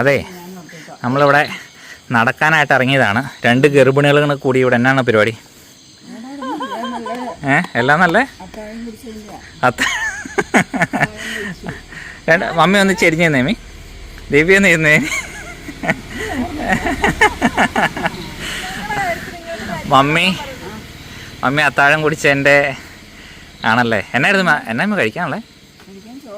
അതെ നമ്മളിവിടെ നടക്കാനായിട്ട് ഇറങ്ങിയതാണ്. രണ്ട് ഗർഭിണികളും കൂടി ഇവിടെ എന്നാണ് പരിപാടി? ഏ എല്ലാം നല്ലേ? അത്ത രണ്ട് മമ്മി ഒന്ന് ചെരിഞ്ഞു നേമി ദിവ്യ ഒന്ന് ഇരുന്നേ. മമ്മി മമ്മി അത്താഴം കുടിച്ചതിന്റെ ആണല്ലേ? എന്നായിരുന്നു എന്നാ കഴിക്കാൻ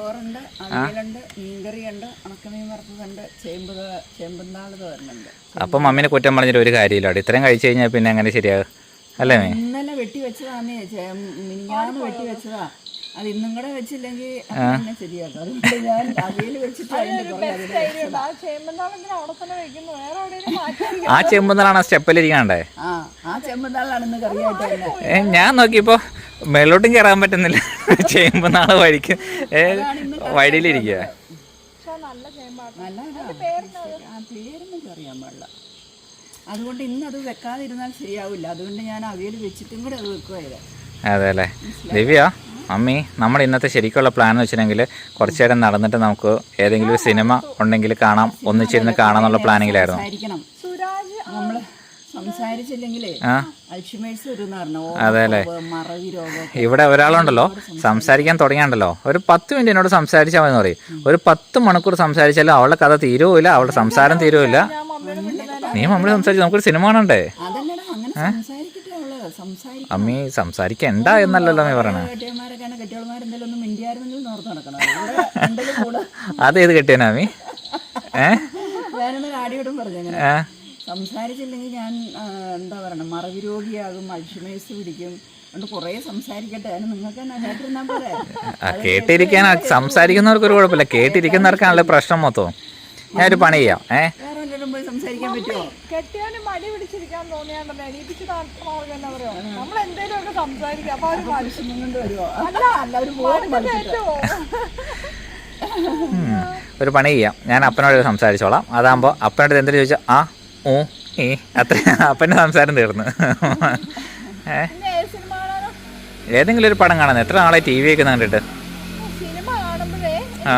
ചോറുണ്ട് അവിയലുണ്ട് മീൻകറിയുണ്ട് ഉണക്കമീൻ വറുത്തതുണ്ട് ചേമ്പ് ചേമ്പുന്നാൾ തോരനുണ്ട് അപ്പം മമ്മീനെ കുറ്റം പറഞ്ഞിട്ട് ഒരു കാര്യമില്ല ഇത്രയും കഴിച്ചു കഴിഞ്ഞാൽ പിന്നെ അങ്ങനെ ശരിയാകും. അല്ലേ മേ ഇന്നലെ വെട്ടി വെച്ചതാന്നേ മിനിഞ്ഞാന്ന് വെട്ടി വെച്ചതാ. അത് ഇന്നും കൂടെ വെച്ചില്ലെങ്കിൽ തന്നെ ശരിയാക്കും. അതുകൊണ്ട് ഞാൻ അവിയൽ വെച്ചിട്ട് ആ ആ സ്റ്റെപ്പിലിരിക്കാണ്ടേ ആ ആ ചെമ്പുന്നാളാണ് ഇന്ന് കറിയായിട്ട് ഞാൻ നോക്കിയപ്പോൾ മേലോട്ടും കയറാൻ പറ്റുന്നില്ല. ചെമ്പുന്നാൾ വഴിക്ക്. വഴിയിലിരിക്ക വഴിയിലിരിക്കുക അതുകൊണ്ട് ഇന്ന് അത് വെക്കാതിരുന്നാൽ ശരിയാവില്ല. അതുകൊണ്ട് ഞാൻ അവിയൽ വെച്ചിട്ടും കൂടെ അത് വെക്കുവായത് അതെ അല്ലേ ദിവ്യ അമ്മി നമ്മുടെ ഇന്നത്തെ ശരിക്കുള്ള പ്ലാൻ എന്ന് വെച്ചിട്ടുണ്ടെങ്കിൽ കുറച്ചു നേരം നടന്നിട്ട് നമുക്ക് ഏതെങ്കിലും ഒരു സിനിമ ഉണ്ടെങ്കിൽ കാണാം. ഒന്നിച്ചിരുന്ന് കാണാം എന്നുള്ള പ്ലാനിങ്ങിലായിരുന്നു നമ്മൾ സംസാരിച്ചില്ലെങ്കിലേ അൽഷിമേഴ്സ് വരുന്ന പറഞ്ഞു. അതെ അല്ലേ? മറവി രോഗം ഇവിടെ ഒരാളുണ്ടല്ലോ സംസാരിക്കാൻ തുടങ്ങിയാണ്ടല്ലോ. ഒരു പത്ത് മിനിറ്റ് എന്നോട് സംസാരിച്ചാൽ മതി എന്ന് പറയും. ഒരു പത്ത് മണിക്കൂർ സംസാരിച്ചാലും അവളുടെ കഥ തീരുവില്ല അവളുടെ സംസാരം വീട്ടിൽ നീ മമ്മി സംസാരിച്ചു നമുക്കൊരു സിനിമ കാണണ്ടേ? അമ്മി സംസാരിക്കണ്ട എന്നല്ലല്ലോ അമ്മി പറയണേ അതേത് കെട്ടിയനാ അമ്മി? ഏ? സംസാരിച്ചില്ലെങ്കിൽ ഞാൻ എന്താ പറയണം മറവി രോഗിയാകും അൽഷിമേഴ്സ് പിടിക്കും. അതുകൊണ്ട് കുറേ സംസാരിക്കട്ടെ. അതിന് നിങ്ങൾക്ക് തന്നെ കേട്ടിരുന്നാൽ പോരെ. ആ, കേട്ടിരിക്കാൻ സംസാരിക്കുന്നവർക്ക് ഒരു കുഴപ്പമില്ല കേട്ടിരിക്കുന്നവർക്കാണല്ലോ പ്രശ്നം മൊത്തം. ഞാനൊരു പണി ചെയ്യാം. ഏ? പോയി സംസാരിക്കാൻ പറ്റുമോ കെട്ടിയവന് മടി പിടിച്ചിരിക്കാൻ തോന്നിയാണ്ടല്ലോ എണീപ്പിച്ച് നമ്മൾ എന്തേലും ഒക്കെ സംസാരിക്കാം. അപ്പൊ അവർ മനുഷ്യനും കൊണ്ട് വരുമോ അല്ല അല്ല ഒരു ഒരു പണി ചെയ്യാം. ഞാൻ അപ്പനോട് സംസാരിച്ചോളാം. അതാകുമ്പോൾ അപ്പനോട് എന്തെങ്കിലും ചോദിച്ചാ ആ ഊ ഏ. അത്ര അപ്പന്റെ സംസാരം തീർന്നു. ഏ. സിനിമ കാണാനോ? ഏതെങ്കിലും ഒരു പടം കാണുന്നത് എത്ര നാളെ ടി വി ഒക്കെ കണ്ടിട്ട്? ആ.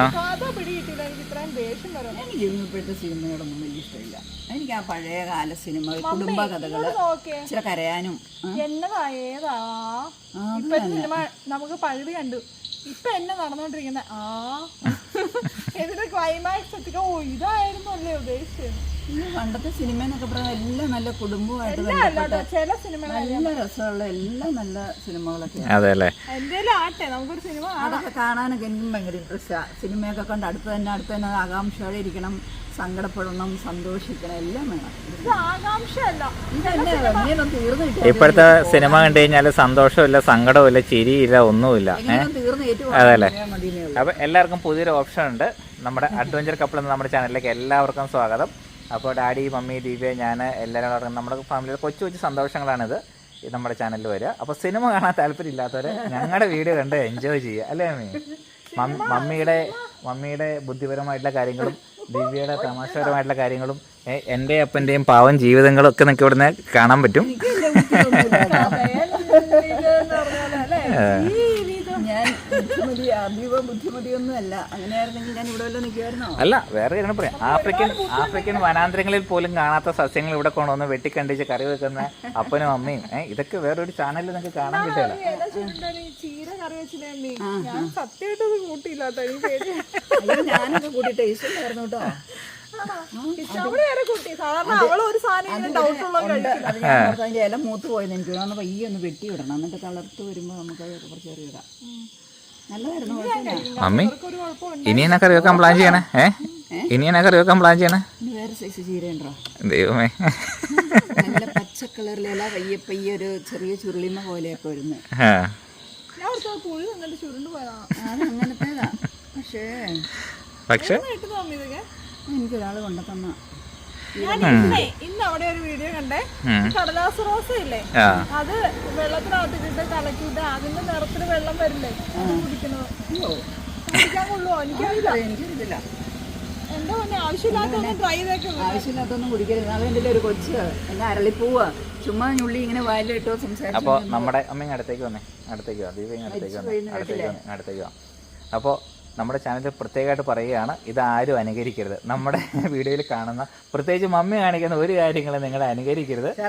ഇപ്പോഴത്തെ സിനിമയോടൊന്നും വലിയ ഇഷ്ടമില്ല. എനിക്ക് ആ പഴയ കാല സിനിമ കുടുംബ കഥകൾ ഇച്ചിരി കരയാനും എന്നതാ ഏതാ? സിനിമ നമുക്ക് പകുതി കണ്ടു. ഇപ്പൊ എന്നെ നടന്നോണ്ടിരിക്കുന്ന. ആ. എന്നിട്ട് ക്ലൈമാക്സ് എത്തിക്കോ. ഓ ഇതായിരുന്നു അല്ലേ ഉദ്ദേശിച്ചത്. ഈ പണ്ടത്തെ സിനിമ എന്നൊക്കെ പറഞ്ഞാൽ എല്ലാം നല്ല കുടുംബമായിട്ട് എല്ലാം ചില സിനിമ നല്ല രസമുള്ള എല്ലാം നല്ല സിനിമകളൊക്കെ. അതെ അല്ലേ എന്തേലും ആട്ടെ നമുക്കൊരു സിനിമ കാണാം. അതൊക്കെ കാണാനൊക്കെ എനിക്കും ഭയങ്കര ഇൻട്രസ്റ്റാണ് സിനിമയൊക്കെ കണ്ട് അടുത്ത് തന്നെ അടുത്ത് തന്നെ ആകാംക്ഷയോടെ ഇരിക്കണം സങ്കടപ്പെടണം സന്തോഷിക്കണം എല്ലാം വേണം. ഇപ്പോഴത്തെ സിനിമ കണ്ടു കഴിഞ്ഞാൽ സന്തോഷമില്ല സങ്കടമില്ല ചിരിയില്ല ഒന്നുമില്ല. അതല്ലേ? അപ്പോൾ എല്ലാവർക്കും പുതിയൊരു ഓപ്ഷൻ ഉണ്ട്. നമ്മുടെ അഡ്വഞ്ചർ കപ്പിൾ എന്ന നമ്മുടെ ചാനലിലേക്ക് എല്ലാവർക്കും സ്വാഗതം. അപ്പോൾ ഡാഡി മമ്മി ദിവ്യ ഞാൻ എല്ലാവരും കൂടെ നമ്മുടെ ഫാമിലിയിൽ കൊച്ചു കൊച്ചു സന്തോഷങ്ങളാണിത് നമ്മുടെ ചാനലിൽ വരിക. അപ്പോൾ സിനിമ കാണാൻ താല്പര്യം ഇല്ലാത്തവർ ഞങ്ങളുടെ വീഡിയോ കണ്ട് എൻജോയ് ചെയ്യുക അല്ലേ മമ്മി? മമ്മിയുടെ മമ്മിയുടെ ബുദ്ധിപരമായിട്ടുള്ള കാര്യങ്ങളും ദിവ്യയുടെ തമാശപരമായിട്ടുള്ള കാര്യങ്ങളും എന്റെ അപ്പന്റെയും പാവം ജീവിതങ്ങളും ഒക്കെ നിങ്ങൾക്ക് ഇവിടുന്ന് കാണാൻ പറ്റും. ബുദ്ധിമതി അതീവ ബുദ്ധിമതിയൊന്നും അല്ല അങ്ങനെയായിരുന്നെങ്കിൽ ഞാൻ ഇവിടെ വല്ലതും നിൽക്കുമായിരുന്നോ? അല്ല വേറെ കാര്യം പറയാം. ആഫ്രിക്കൻ ആഫ്രിക്കൻ വനാന്തരങ്ങളിൽ പോലും കാണാത്ത സസ്യങ്ങൾ ഇവിടെ കൊണ്ടുവന്ന് വെട്ടിക്കണ്ടിച്ച് കറി വെക്കുന്ന അപ്പനും അമ്മയും. ഏഹ് ഇതൊക്കെ വേറൊരു ചാനലിൽ നിങ്ങൾക്ക് കാണാൻ കിട്ടില്ല ചീര കറി വെച്ചില്ലേ ഞാൻ സത്യമായിട്ട് ഇത് കൂട്ടിയില്ലാത്ത എനിക്ക് പേടിയാ. അയ്യോ ഞാനൊക്കെ കൂടി ടേസ്റ്റ് ഉണ്ടായിരുന്നു കേട്ടോ. കൂട്ടി. സാധാരണ അവൾ ഒരു സാധനം ഡൗട്ട് ഉള്ളത് ഉണ്ട്. അത് ഞാൻ ഓർത്തു അതിന്റെ ഇല മൂത്ത് പോയെന്ന് എനിക്ക് തോന്നുന്നു. പയ്യെ ഒന്ന് വെട്ടി വിടണം എന്നിട്ട് തളർത്ത് വരുമ്പോൾ നമുക്ക് കുറച്ചേറി കുറച്ച് കറി ഇടാം. കുഴപ്പമുണ്ട് ഇനി എന്നാ കറി വെക്കാൻ പ്ലാൻ ചെയ്യണേ ഏഹ് ഇനി എന്നാ കറി വെക്കാൻ പ്ലാൻ ചെയ്യണേ ദൈവമേ. നല്ല പച്ച കളറിലെ ഇല പയ്യെ പയ്യെ ഒരു ചെറിയ ചുരുളിമ പോലെയൊക്കെ വരുന്നത് അങ്ങനത്തേതാ. പക്ഷേ പക്ഷെ എനിക്കൊരാൾ കൊണ്ടു തന്ന ഞാൻ ഇന്നേ ഇന്ന് അവിടെ ഒരു വീഡിയോ കണ്ടേ. കടലാസ് റോസ ഇല്ലേ? അത് വെള്ളത്തിനകത്തിട്ട് കലക്കിയിട്ട് അതിന്റെ നിറത്തിൽ വെള്ളം വരില്ലേ? കുടിക്കുന്നത് കുടിക്കാൻ കൊള്ളുവോ? എനിക്കറിയില്ല. എനിക്കറിയത്തില്ല എന്താ പറഞ്ഞ ആവശ്യമില്ലാത്ത ട്രൈ ചെയ്തേക്കും ആവശ്യമില്ലാത്തൊന്നും കുടിക്കരുത്. അതെന്റെ ഒരു കൊച്ച് എന്നെ അരളിപ്പൂവാ ചുമ്മാ ഞുള്ളി ഇങ്ങനെ വായിലിട്ടോ സംസാരിച്ചു അപ്പോൾ നമ്മുടെ അമ്മ ഇങ്ങ് അടുത്തേക്ക് വന്നേ. അടുത്തേക്ക് വാ. ദീപ ഇങ്ങ് അടുത്തേക്ക് വന്നേ. അടുത്തേക്ക് വന്നേ. അടുത്തേക്ക് വാ. അപ്പോൾ നമ്മുടെ ചാനലിൽ പ്രത്യേകമായിട്ട് പറയുകയാണ് ഇത് ആരും അനുകരിക്കരുത്. നമ്മുടെ വീഡിയോയിൽ കാണുന്ന പ്രത്യേകിച്ച് മമ്മി കാണിക്കുന്ന ഒരു കാര്യങ്ങളും നിങ്ങൾ അനുകരിക്കരുത്.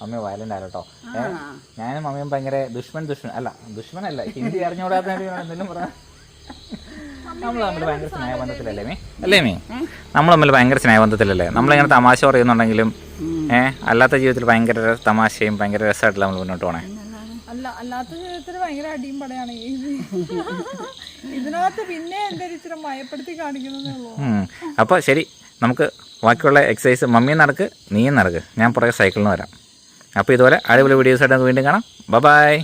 മമ്മി വയലന്റ് ആലോ കേട്ടോ. ഞാനും മമ്മിയും ഭയങ്കര ദുഷ്മൻ ദുഷ്മൻ അല്ല ദുഷ്മനല്ല ഹിന്ദി അറിഞ്ഞുകൂടാത്ത എന്തെങ്കിലും നമ്മൾ തമ്മിൽ ഭയങ്കര സ്നേഹബന്ധത്തിലല്ലേ മീ അല്ലേ മീ നമ്മൾ തമ്മിൽ ഭയങ്കര സ്നേഹബന്ധത്തിലല്ലേ? നമ്മളിങ്ങനെ തമാശ പറയുന്നുണ്ടെങ്കിലും ഏഹ് അല്ലാത്ത ജീവിതത്തിൽ ഭയങ്കര തമാശയും ഭയങ്കര രസമായിട്ടല്ല നമ്മൾ മുന്നോട്ട് പോണേ? അല്ല അല്ലാത്ത ജീവിതത്തിൽ ഭയങ്കര അടിയും പടയാണ് ഇതിനകത്ത് പിന്നെ എന്തായാലും ഇച്ചിരി മയപ്പെടുത്തി കാണിക്കുന്നതേ ഉള്ളൂ. അപ്പോൾ ശരി നമുക്ക് ബാക്കിയുള്ള എക്സസൈസ് മമ്മി നടക്ക് നീയും നടക്ക്. ഞാൻ പുറകെ സൈക്കിളിന് വരാം. അപ്പോൾ ഇതുപോലെ അടിപൊളി വീഡിയോസായിട്ട് നമുക്ക് വീണ്ടും കാണാം. Bye bye